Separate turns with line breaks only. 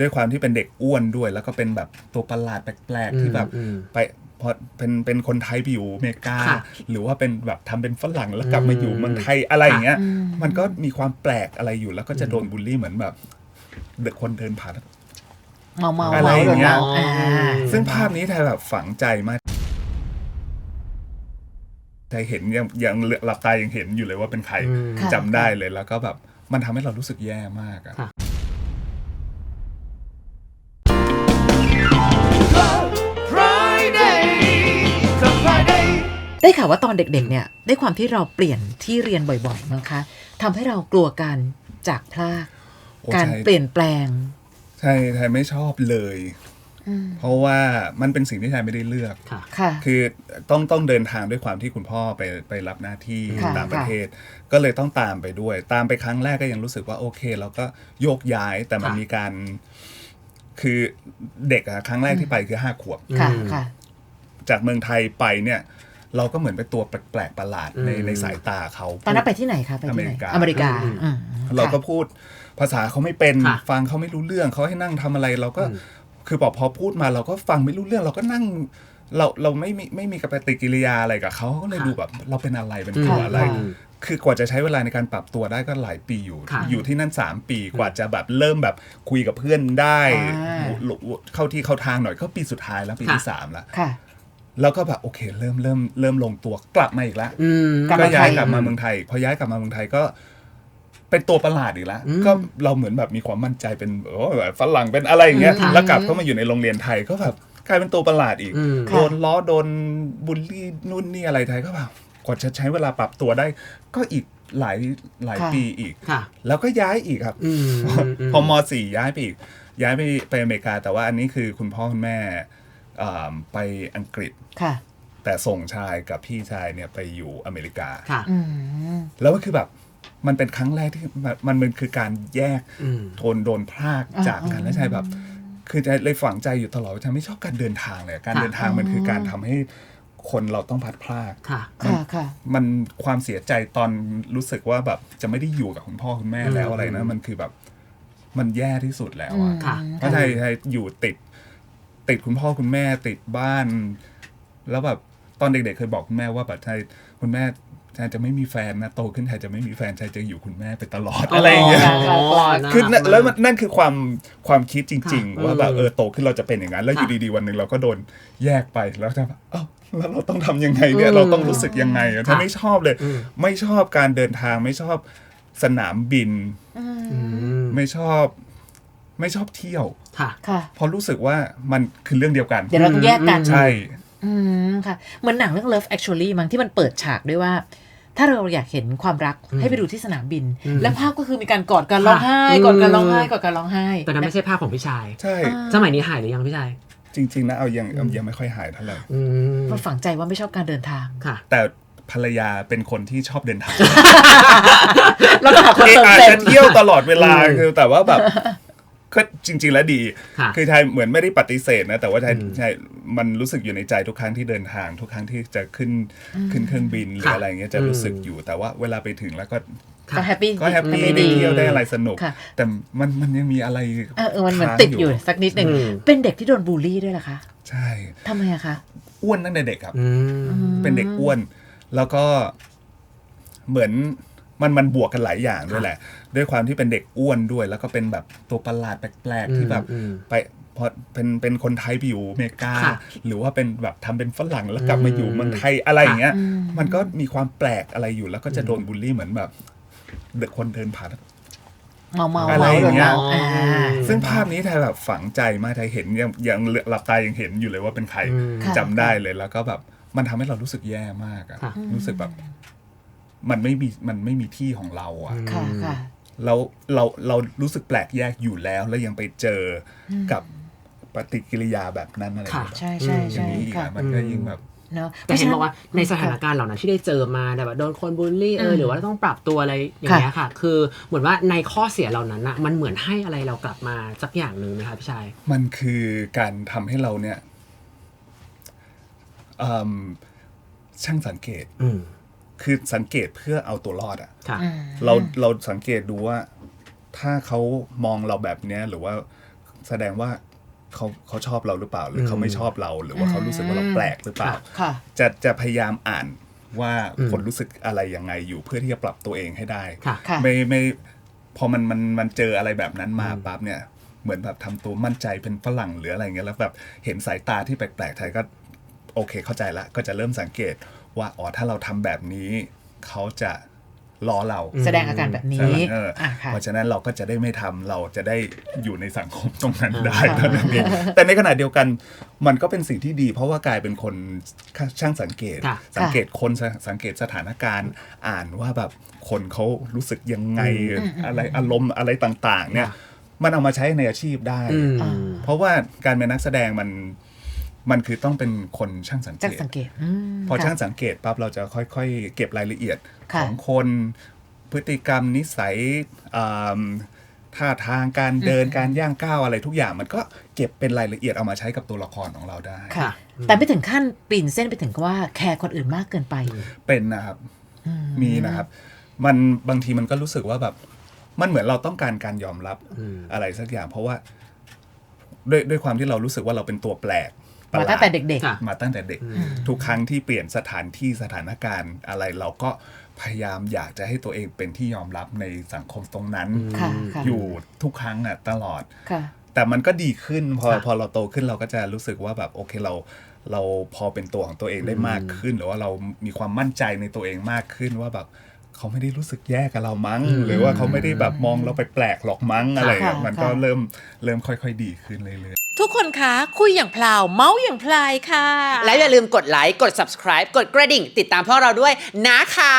ด้วยความที่เป็นเด็กอ้วนด้วย แล้วก็เป็นแบบตัวประหลาดแปลกๆที่แบบ
อืม
ไปพอเป็นเป็นคนไทยไปอยู่อเมริกา
ค่ะ
หรือว่าเป็นแบบทำเป็นฝรั่งแล้วกลับมาอยู่เมืองไทยอะไรอย่างเงี้ย
อืม
มันก็มีความแปลกอะไรอยู่ แล้วก็จะโดนบูลลี่เหมือนแบบเด็กคนเดินผ่าน
เมาเมา
อะไรอย่างเงี้ย
อ่า
ซึ่งภาพนี้ไทยแบบฝังใจมากไทยเห็นยังยังหลับตายังเห็นอยู่เลยว่าเป็นใคร
อืม
ค่ะ
จำได้เลยแล้วก็แบบมันทำให้เรารู้สึกแย่มากอะ
ได้ข่าวว่าตอนเด็กๆเนี่ยด้วยความที่เราเปลี่ยนที่เรียนบ่อยๆมั้งคะทำให้เรากลัวการจากพลาก
โอ้
การ
ใช่
เปลี่ยนแปลง
ใช่ไทยไม่ชอบเลย
อืม
เพราะว่ามันเป็นสิ่งที่ไทยไม่ได้เลือก
ค่ะ
ค่ะ
คือต้องต้องเดินทางด้วยความที่คุณพ่อไปไปรับหน้าที่
ค่ะ
ต่างประเทศ ก็เลยต้องตามไปด้วย ตามไปครั้งแรกก็ยังรู้สึกว่าโอเคเราก็โยกย้ายแต่มัน
ค่ะ
มีการ คือเด็กอะครั้งแรกที่ไปคือห้าขวบ
ค่ะ
อืม
ค่ะ
จากเมืองไทยไปเนี่ย เราก็เหมือนเป็นตัวแปลกๆประหลาดใน
อืม
ในสายตาเขา
ตอนนั้นไปที่ไหนคะไปที่ไหน
อเมริกา
อเมริกา
อืม
อืม
เราก็
ค่ะ
พูดภาษาเขาไม่เป็น
ค่ะ
ฟังเขาไม่รู้เรื่องเขาให้นั่งทำอะไรเราก็
อืม
คือพอพอพูดมาเราก็ฟังไม่รู้เรื่องเราก็นั่งเราเราไม่มีไม่มีกปฏิกิริยาอะไรกับเขาเขาก็เลยดูแบบเราเป็นอะไรเป็นตัวอะไร
อืม
คือกว่าจะใช้เวลาในการปรับตัวได้ก็หลายปีอยู่
ค่ะ
อยู่ที่นั่น 3 ปีกว่าจะแบบเริ่มแบบคุยกับเพื่อนได้
อ่า
หลุเข้าที่เข้าทางหน่อยก็ปีสุดท้ายแล้วปีที่
ค่ะ
สามแล้ว
ค่ะ
แล้วก็แบบโอเค เริ่มเริ่มเริ่มลงตัวกลับมาอีกแล้ว
อืม
กลับ
ก็
มา
ย้าย
ไทย
กลับมาเมืองไทยพอย้ายกลับมาเมืองไทยก็เป็นตัวประหลาดอีกแล้ว
อืม
ก็เราเหมือนแบบมีความมั่นใจเป็นโอ้แบบฝรั่งเป็นอะไรอย่างเงี้ย
ค่ะ
แล้วกลับเข้ามาอยู่ในโรงเรียนไทยก็แบบกลายเป็นตัวประหลาดอีก
อืม
ค่ะ
โดนล้อโดนบูลลี่นู่นนี่อะไรไทยก็แบบกว่าจะใช้เวลาปรับตัวได้ ก็อีกหลายหลาย
ค่ะ
ปีอีก
ค่ะ
แล้วก็ย้ายอีกครับ
อืมม
พอมสี่ย้ายไปอีกย้ายไปไปอเมริกา แต่ว่าอันนี้คือคุณพ่อคุณแม่อ่า ไปอังกฤษ
ค่ะ
แต่ส่งชายกับพี่ชายเนี่ยไปอยู่อเมริกา
ค่ะ
อืม
แล้วก็คือแบบมันเป็นครั้งแรกที่มันมันมันคือการแยก
อืม
โทนโดนพรากจากกันและชายแบบ คือใจเลยฝังใจอยู่ตลอดว่าฉันไม่ชอบการเดินทางเลยการ
ค่ะ
เดินทางมันคือการทำให้คนเราต้องพัดพราก
ค่ะ
ค่ะค่ะ
มันความเสียใจตอนรู้สึกว่าแบบจะไม่ได้อยู่กับคุณพ่อคุณแม่แล้ว
อืม
อะไรนะ มันคือแบบมันแย่ที่สุดแล้วอะ
ค่ะ
เพราะไทยไทยอยู่ติด ติดคุณพ่อคุณแม่ติดบ้าน แล้วแบบตอนเด็กๆเคยบอกคุณแม่ว่าแบบไทยคุณแม่ไทยจะไม่มีแฟนนะโตขึ้นไทยจะไม่มีแฟนไทยจะอยู่คุณแม่ไปตลอดอะไรอย่างเงี้ย
อ๋อ
คือนั่นแล้ว
มั
มันนั่นคือความความคิดจริง
ค่ะ
ๆว่าแบบ
เออ
เออโตขึ้นเราจะเป็นอย่างนั้น แล้วอยู่
ค่ะ
ดีๆวันหนึ่งเราก็โดนแยกไปแล้วจะแบบเอ้าแล้วเราต้องทำยังไงเนี่ย
อืม
เราต้องรู้สึกยังไงอะถ้า
ค่ะ
ไม่ชอบเลย
อืม
ไม่ชอบการเดินทางไม่ชอบสนามบิน
อืม
ไม่ชอบ ไม่ชอบเที่ยว
ค่ะ
ค่ะ
เพราะรู้สึกว่ามันคือเรื่องเดียวกัน
เดี๋ยวเราต้องแยกกัน
ใช่
อืมค่ะ เหมือนหนังเรื่อง Love Actually มั้งที่มันเปิดฉากด้วยว่า ถ้าเราอยากเห็นความรัก
อืม
ให้ไปดูที่สนามบิน
อืม
แล้วภาพก็คือมีการกอดกันร้องไห้
ค่ะ
กอดกันร้องไห้
อืม
กอดกันร้องไห้
แต่นั้นไม่ใช่ภาพของพี่ชาย
ใช่
สมัยนี้หายหรือยังพี่ชาย
จริงๆนะเอายังยังไม่ค่อยหายเท่าไหร่
อืม
มันฝังใจว่าไม่ชอบการเดินทาง
ค่ะ
แต่ภรรยาเป็นคนที่ชอบเดินทาง
แล้วก็หาคน
เอะ
เติม
อาจ
เต็
จะ
ม
เที่ยวตลอดเวลา
อืม
คือแต่ว่าแบบ ก็จริง ๆ แล้วดี
ค่ะ
คือไทยเหมือนไม่ได้ปฏิเสธนะ แต่ว่าไทย
อืม
ไทยมันรู้สึกอยู่ในใจทุกครั้งที่เดินทาง ทุกครั้งที่จะขึ้นขึ้นเครื่องบินหรือ
ค่ะ
อะไรเงี้ยจะรู้สึกอยู่ แต่ว่าเวลาไปถึงแล้วก็
ก็แฮปปี้
ก็แฮปปี้
ไม่
ได้เที่ยวได้อะไรสนุก
ค่ะ
แต่มันมันยังมีอะไร
เออเออมันเหมือน
ค้าง
ติดอยู่สักนิดหนึ่ง
อืม
เป็นเด็กที่โดนบูลลี่ด้วยเหรอคะ
ใช่
ทำไมอะคะ
อ้วนตั้งแต่เด็กครับ
อืม
เป็นเด็กอ้วน แล้วก็เหมือน มันมันบวกกันหลายอย่างด้วยแหละ ด้วยความที่เป็นเด็กอ้วนด้วย แล้วก็เป็นแบบตัวประหลาดแปลกๆที่แบบ
อืม
ไปพอเป็นเป็นคนไทยไปอยู่อเมริกา
ค่ะ
หรือว่าเป็นแบบทำเป็นฝรั่งแล้วกลับมาอยู่
อืม
เมืองไทยอะไรอย่างเงี้ย
อืม
มันก็มีความแปลกอะไรอยู่ แล้วก็จะโดนบูลลี่เหมือนแบบเด็กคนเดินผ่าน
เมาเมา
อะไรอย่างเงี้ย
เมาอ่า
ซึ่งภาพนี้ไทยแบบฝังใจมากไทยเห็นยังยังหลับตายังเห็นอยู่เลยว่าเป็นใคร
อืม
ค่ะ
จำได้เลยแล้วก็แบบมันทำให้เรารู้สึกแย่มากอะ
ค่ะ
รู้สึกแบบ มันไม่มีมันไม่มีที่ของเราอะ
ค่ะค่ะ
แล้วเราเรารู้สึกแปลกแยกอยู่แล้ว แล้วยังไปเจออกับปฏิกิริยาแบบนั้นอะไรอย่างเงี้ย
ใช่ใช่
อ
ใช่
ย่างนี้อีก
ค่ะ
อะมันก็ยิ่งแบบ
เนาะ
แต่เห็นบอกว่าในสถานการณ์เหล่านั้นที่ได้เจอมาแบบโดนคนบูลลี่เออหรือว่าต้องปรับตัวอะไรอย่างเงี้ยค่ะ คือเหมือนว่าในข้อเสียเหล่านั้นอะมันเหมือนให้อะไรเรากลับมาสักอย่างหนึ่งไหมคะพี่ชาย
มันคือการทำให้เราเนี่ยอืมช่างสังเกต
อืม
คือสังเกตเพื่อเอาตัวรอดอะ
ค่ะ
อืม
เราเราสังเกตดูว่า ถ้าเขามองเราแบบเนี้ยหรือว่าแสดงว่าเขาเขาชอบเราหรือเปล่า หรือเขาไม่ชอบเรา หรือว่าเขารู้สึกว่าเราแปลกหรือเปล่า
ค่ะ
จะจะพยายามอ่านว่า
อืม
คนรู้สึกอะไรยังไงอยู่เพื่อที่จะปรับตัวเองให้ได้
ค่ะ
ค่ะ
ไม่ไม่พอมันมันมันเจออะไรแบบนั้นมาปั๊บเนี่ยเหมือนแบบทำตัวมั่นใจเป็นฝรั่งหรืออะไรเงี้ยแล้วแบบเห็นสายตาที่แปลกๆไทยก็โอเคเข้าใจละก็จะเริ่มสังเกต ว่าอ๋อถ้าเราทำแบบนี้ เขาจะล้อเรา
แสดงอาการแบบนี้
ใช่ไหมเออ
อะค่ะ
เพราะฉะนั้นเราก็จะได้ไม่ทำเราจะได้อยู่ในสังคมตรงนั้นได้เท่านั้นเองแต่ในขณะเดียวกันมันก็เป็นสิ่งที่ดี เพราะว่ากลายเป็นคนช่างสังเกต
ค่ะ
สังเกตคนสสังเกตสถานการณ์อ่านว่าแบบคนเขารู้สึกยังไงอะไรอารมณ์อะไรต่าง ๆ เนี่ย
ค่ะ
มันเอามาใช้ในอาชีพได้
อืม
อ่า
เพราะว่าการเป็นนักแสดงมัน มันคือต้องเป็นคนช่างสังเก
จัก
ต
สังเกตอืม
พอ
ค่ะ
ช่างสังเกตปั๊บเราจะค่อยๆ เก็บรายละเอียด
ค่ะ
ของคนพฤติกรรมนิสัยอ่าท่าทางการเดินการย่างก้าวอะไรทุกอย่างมันก็เก็บเป็นรายละเอียดเอามาใช้กับตัวละครของเราได้
ค่ะ แต่ไม่ถึงขั้นปีนเส้นไปถึงว่าแคร์คนอื่นมากเกินไป
เป็นนะครับมีนะครับ มันบางทีมันก็รู้สึกว่าแบบ มันเหมือนเราต้องการการยอมรับ
อืม
อะไรสักอย่าง เพราะว่าด้วยด้วยความที่เรารู้สึกว่าเราเป็นตัวแปลก ประห
มา
ลด
ตั้งแต่เด็ก
ค่ะ
มาตั้งแต่เด็ก ทุกครั้งที่เปลี่ยนสถานที่สถานการณ์อะไรเราก็พยายามอยากจะให้ตัวเองเป็นที่ยอมรับในสังคมตรงนั้น
ค่ะค่ะ
อยู่ทุกครั้งอะตลอด
ๆค่ะ
แต่มันก็ดีขึ้นพอ
ค่ะ
พอเราโตขึ้นเราก็จะรู้สึกว่าแบบโอเคเรา เราพอเป็นตัวของตัวเองได้มากขึ้น หรือว่าเรามีความมั่นใจในตัวเองมากขึ้นว่าแบบเขาไม่ได้รู้สึกแย่กับเรามั้งหรือว่าเขาไม่ได้แบบมองเราไปแปลกๆหรอกมั้งอะไรอย่างเงี้ย
ค่ะ
มันก็
ค่ะ
เริ่มเริ่มค่อย ๆ ดีขึ้นเรื่อยๆ
ทุกคนคะคุยอย่างพลาว เมาส์อย่างพลายค่ะ
และอย่าลืมกดไลค์ กด subscribe กดกระดิ่ง ติดตามพวกเราด้วยนะคะ